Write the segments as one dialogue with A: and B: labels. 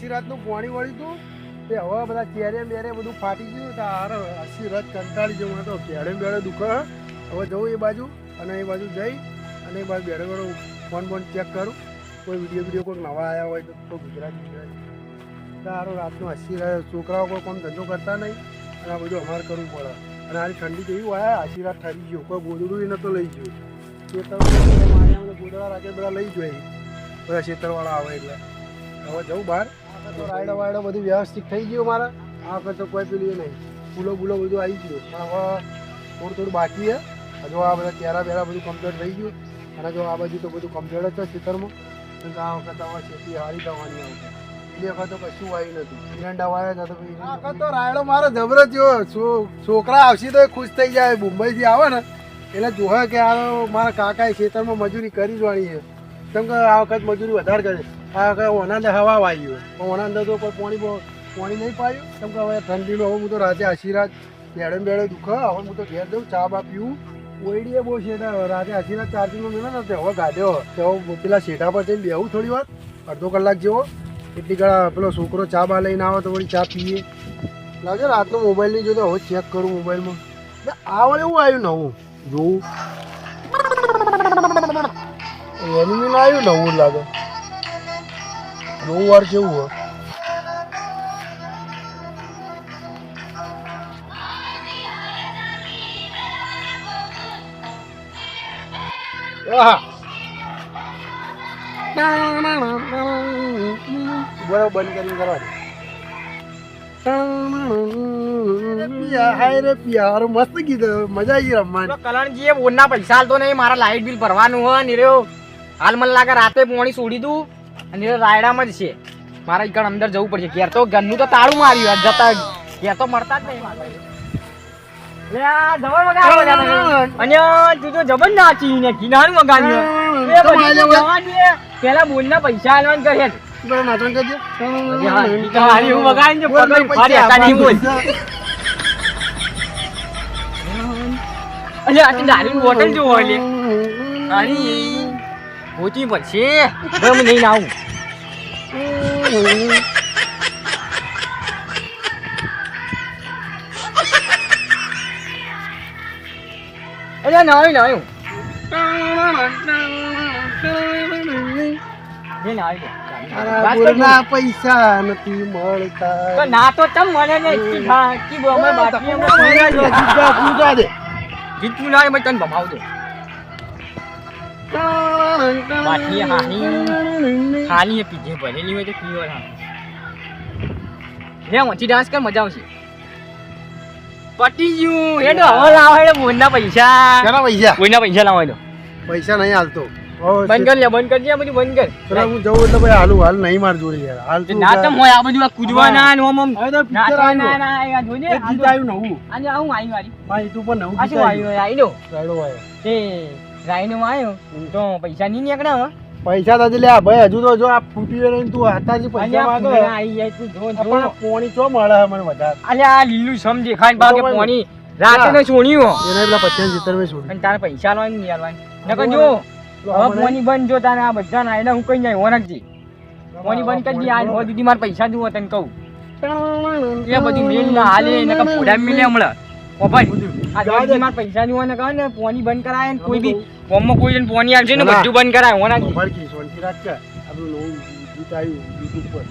A: આશીર્વાદનું પાણી વળ્યું હતું તે હવે બધા ચેરે મેરે બધું ફાટી ગયું તો હાર આશીર્વાદ કંટાળી જવું હતો કેળે બેડે દુખે. હવે જવું એ બાજુ અને એ બાજુ જઈ અને એ બાજુ બેડે બેડો ફોન બોન ચેક કરું. કોઈ વીડિયો વીડિયો કોઈ નવા આવ્યા હોય તો કોઈ ગુજરાતી ગુજરાતી. રાતનો આશીર્વાદ છોકરાઓ કોઈ કોમ ધંધો કરતા નહીં. અને આ બધું અમારે કરવું પડે. અને આ ઠંડી જેવી હોય? આશીર્વાદ ઠરી ગયો. કોઈ ગોદડું તો લઈ ગયું. ખેતર ગોદડા રાખે બધા લઈ જોઈએ બધા ખેતરવાળા આવે એટલે. હવે જવું બહાર. તો રાયડો વાયડો બધું વ્યવસ્થિત થઈ ગયું મારા આ વખત તો કોઈ પેલું નહીં. ફૂલો બૂલો બધું આવી ગયું. પણ હવે થોડું થોડું બાકી છે. હજુ આ બધા ચેરા બેરા બધું કમ્પ્લીટ થઈ ગયું. અને જો આ બાજુ તો બધું કમ્પ્લીટ જ છે ખેતરમાં. આ વખત હવે ખેતી હારી થવાની આવશે વખત તો કશું આવ્યું નથી એરંડા વાયા હતા તો પછી આ વખત તો રાયડો મારો જબરો થયો. છોકરા આવશે તો એ ખુશ થઈ જાય. મુંબઈથી આવે ને. એટલે જોહે કે આ મારા કાકાએ ખેતરમાં મજૂરી કરી જવાની છે. કેમ કે આ વખત મજૂરી વધારે કરે. આ વખત ઓનાંદે હવા વાયું. પણ ઓનાંદે તો કોઈ પાણી પાણી નહીં પાયું કેમ કે હવે ઠંડીનો હવે હું તો રાતે આશીર્વાદ બેડે બેડે દુખે. હવે હું તો ઘેર જઉં, ચા બા પીવું. ઓઈડીએ બહુ શેઠા રાતે આશીર્વાદ ચાર્જિંગમાં મેળો ને હવે ગાડ્યો તો પેલા શેઠા પર જઈને બેહું થોડી વાર, અડધો કલાક જેવો. એટલી કળા પેલો છોકરો ચા બા લઈને આવે તો વળી ચા પીએ. લાગે રાતનો મોબાઈલ નહીં જોતો, હવે ચેક કરું મોબાઈલમાં. આવડે એવું આવ્યું નવું? જોવું. એનિમી આવ્યું નવું લાગે. નવું વાર કેવું હોય બરાબર બંધ કરીને કરવા મસ્ત ગીત, મજા આવી રમવાની.
B: કલણજીએ બોનના પૈસા હાલતો નહીં, મારા લાઇટ બિલ ભરવાનું હોય ને રહ્યો હાલ મને લાગે રાતે પોણી છોડી દઉં અને રાયડામાં જ છે. મારે ઈકણ અંદર જવું પડશે. ઘેર તો ઘરનું તો તાળું માર્યું જતા ઘેર તો મળતા જ નહીં. ને જવા. પેલા બોનના પૈસા હાલવાનું કરે. અરે
A: બોલ,
B: બોલ. આ બોટલ જો હોય લે. પડશે ગમ નહીં આવું અરે નહીં નહીં ના આવી
A: તારા પૈસા નથી મળતા
B: ના તો તમ મને. જીતું ના મેં તને ભમાવ બાકી હાની ખાલી પીજે ભરેલી હોય તો પીવો હા લે ઓછી ડાન્સ કર મજા આવશે. પટી ગયું. હેડો હવે લાવો હેડો બોનના પૈસા.
A: કેના પૈસા?
B: બોનના પૈસા લાવો હેડો
A: પૈસા નહીં હાલતો.
B: બંધ કર લે બંધ કરજે બધું બંધ કર.
A: હું જઉં એટલે ભાઈ હાલું હાલ નહીં માર જોડે યાર. હાલ તું
B: ના તમ હોય આ બધું આ કૂદવાના ને ઓમ ઓમ ના ના ના આ જોજે
A: આ ગીત આવ્યું નવું.
B: આજે આવું આવી વારી
A: મારા તું પણ નવું
B: આ
A: ગીત
B: શું
A: આવ્યું.
B: આવ્યું આઈનો
A: રાયડો આવ્યો.
B: તે રાઈનો આવ્યો તો પૈસા નહીં નીકળ્યા હો.
A: પૈસા તો લે ભાઈ હજુ તો જો આ ફૂટી ને તું હાથાજી પૈસા માંગો.
B: આઈ જાય તું જો
A: પણ પોણી ચો મળે મને વધારે?
B: અલે આ લીલું સમ દેખાય બાકે
A: બરોબર.
B: પોણી રાતે ને છોડ્યું
A: એને પેલા પચાસ સિત્તેર મે છોડી
B: અને તારે પૈસા લાવવાની નહીં આલવાની. નકર જો હવે પોણી બંધ જો તારે આ બધા ના એને હું કઈ જાય હોનકજી પોણી બંધ કરી દી આ હો દીદી માર પૈસા દઉં તને કહું. એ બધી મેલ ના હાલે નકર પોડા મિલે હમણાં. ઓ ભાઈ. મારા પૈસા ને કહે ને પોણી બંધ કરાય ને કોઈ બી કોમમાં કોઈ જણ પોણી આવશે ને બધું બંધ કરાય હોના
A: ભડકી સોનથી રાખ કે આપણું નવું ગીત આવ્યું YouTube પર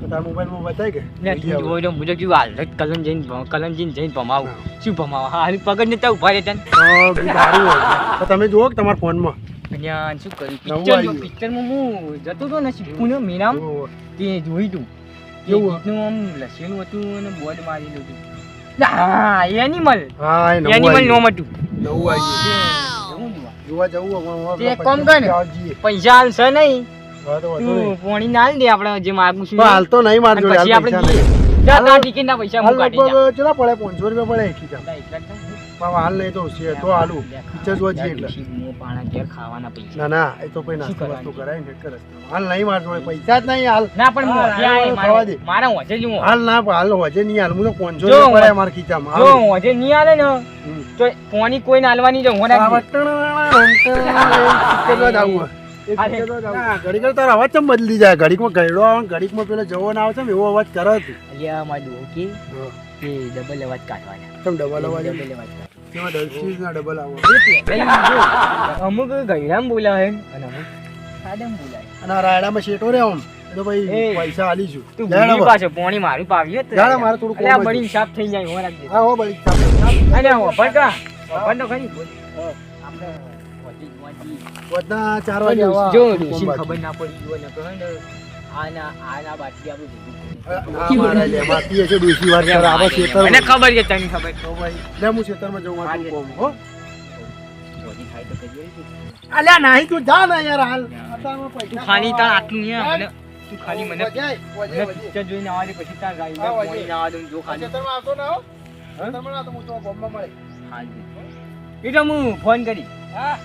A: તારા મોબાઈલમાં બતાય કે?
B: ને જોઈ લો મુજબ કેવું હાલ કલન જઈને કલન જઈને જઈને ભમાવું. શું ભમાવું? હાલ પગડ ને તો ઊભા રહેતા
A: હોય. તમે જુઓ કે તમારા ફોનમાં
B: માં. શું કર્યું? પિક્ચર. પિક્ચરમાં હું જતો હતો ને શીખું ને મીરામ તે જોઈ તું. એ આમ લસેલું હતું અને બોર્ડ મારેલું હતું. હા એનિમલ
A: હા
B: એનિમલ
A: નો આવ્યું
B: જવું જોવા.
A: જોવા જવું
B: એક કામ કર ને.
A: પૈસા.
B: હાલશે નહીં
A: તો
B: પોણી ના દે આપણે જે માગું છું
A: પણ હાલ તો નહીં માર
B: પછી આપણે. જા,
A: હાલ
B: ટિકિટ ના પૈસા હું કાઢી જા.
A: કેટલા પડે પાંચસો રૂપિયા પડે એક
B: જ.
A: પણ હાલ નહીં તો છે તો હાલું પિક્ચર જોવા જઈએ એટલે
B: મો પાણા ઘેર ખાવાના પૈસા
A: ના ના એ તો કોઈ નાસ્તો? વસ્તુ કરાય ને એક હાલ નહીં માર જોડે પૈસા જ નહીં હાલ
B: ના પણ
A: હા,
B: મોઢે આય,
A: હા, દે.
B: મારા હોજે જ હું
A: હાલ ના હાલ હોજે નહીં હાલ હું તો પાંચસો
B: જો,
A: રૂપિયા પડે ખીચા ખીચામાં
B: જો
A: હાલ.
B: હોજે નહીં આલે ને તો કોની કોઈ નાલવાની જો હું
A: આ વટણ પિક્ચર જોવા જવું
B: અમુક ગયડામ બોલાવે અને અમુક સાદમ બોલાવે.
A: અને રાયડામાં શેટો રે આમ. તો પૈસા
B: તું ભૂલી પાછો મારી પાવી
A: તો. મારે થોડું કોમ
B: બડી સાફ થઈ જાય હો રાખ દે
A: હા હો
B: બડી સાફ
A: બધા ચાર વાગે
B: જો ખબર ના પડી હોય ને કહે ને આના આના બાટી આપણું ખબર છે તને ખબર.
A: હું અલ્યા નહીં તું જા યાર હાલ.
B: ખાલી તાર તું ખાલી જોઈને આવવાની જો ખાલી.
A: તમે આવતો
B: ફોન કરી.
A: હા.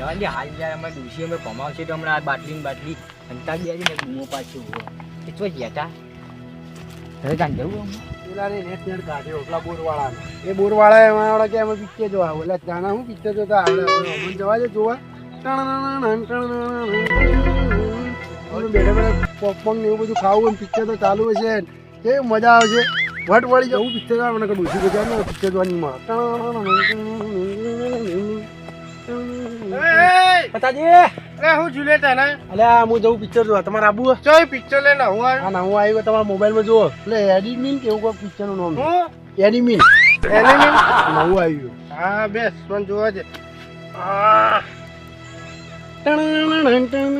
B: હાલ યાર અમે ડૂસી અમે કમાવશે તો હમણાં આ બાટલી બાટલી અંતા બે ને પાછું એ તો જતા જવું
A: બોરવાળા એ બોરવાળા એમાં આવડે કે પિક્ચર જોવા ઓલા જાણા હું પિક્ચર જોતા જવા દે જોવા બેઠા બેઠા પોપકોર્ન ને એવું બધું ખાવું પિક્ચર તો ચાલુ હશે કેવી મજા આવશે વટ વળી જવું પિક્ચર મને કે ડોસી બજારનું પિક્ચર જોવાની માં
B: અરે
A: હું જુલે તને અલ્યા હું જવું પિક્ચર જોવા. તમારે આબુ ચોય પિક્ચર લઈને હું આવ્યો હું આવ્યો તમારા મોબાઈલમાં જુઓ. એટલે એડિમિન કેવું કોઈ પિક્ચરનું નામ હું? એડિમિન એડિમિન નવું આવ્યું હા બેસ પણ જોવા છે આ ટણ ટણ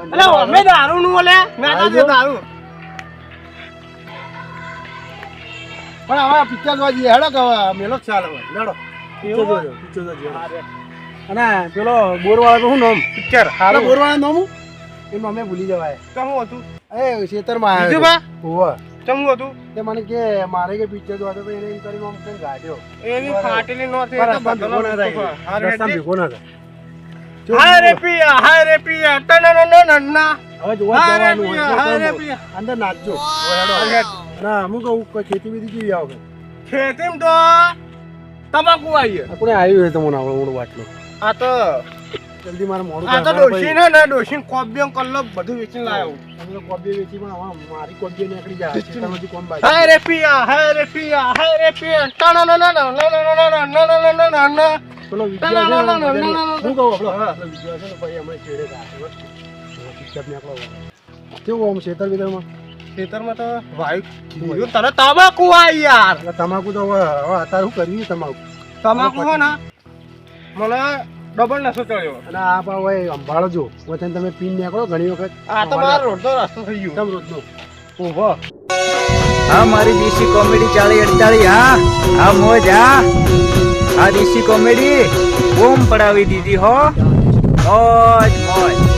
C: અલે અમે દારૂ નું ઓલે મેં તો દારૂ
A: પણ હવે પિક્ચર જોવા જઈએ. હેડો કે મેલો ચાલ હવે. લડો પિક્ચર જોજો. અને પેલો બોરવાળા નું નામ?
C: પિક્ચર. હાલો
A: બોરવાળા નામ એ અમે ભૂલી જવાય.
C: તો હતું?
A: એ ખેતરમાં આવ્યો બીજું
C: બા?
A: હોવે.
C: ચમ હતું?
A: તે મને કે મારે કે પિક્ચર જોવા તો એને એમ કરીને આમ ગાડ્યો
C: એની ફાટેલી નો થઈ તો
A: બંધો ના થાય.
C: રસ્તા
A: ભેગો ના થાય.
C: હાય રે પિયા હાય રે પિયા ટનનન નન્ના
A: હવે જોવા જવાનું હાય
C: રે પિયા
A: અંદર નાચજો ના હું કહું કે ખેતી બીજી કેવી આવે?
C: ખેતીમ તો તમાકુ
A: આવીએ આપણે આવ્યું હોય તમને આવડું વાટલું.
C: આ તો
A: જલ્દી મારે મોડું
C: આ તો ડોશી ને ને ડોશી કોબીઓ કલ્લો બધું વેચીને લાયો
A: તમે કોબી વેચી પણ હવે મારી કોબી નીકળી જાય છે તમે કોમ બાઈ
C: હાય રે પિયા હાય રે પિયા હાય રે પિયા ના
A: ના ના
C: ના નો નો નો નો નો નો નો નો નો
A: પેલો વિડિયો છે હું કહું આપણો હા પેલો વિડિયો છે ભાઈ અમે છેડે પિક્ચર ને આપણો કેવું આમ ખેતર વિતરમાં
C: ખેતરમાં તો વાયુ તને તમાકુ આ યાર
A: તમાકુ તો અત્યારે શું કર્યું તમાકુ
C: તમાકુ હો ને મને ડબલ નસો ચડ્યો
A: અને આ પણ હોય સંભાળો જો. વતન તમે પીન નીકળો ઘણી વખત
C: આ તો મારો રોડનો રસ્તો થઈ ગયો.
A: તમ રોજનો.
C: ઊભો.
D: હા મારી દેશી કોમેડી ચાલી અડતાળી હા. હા મોજ હા. આ દેશી કોમેડી બૂમ પડાવી દીધી હો. મોજ મોજ.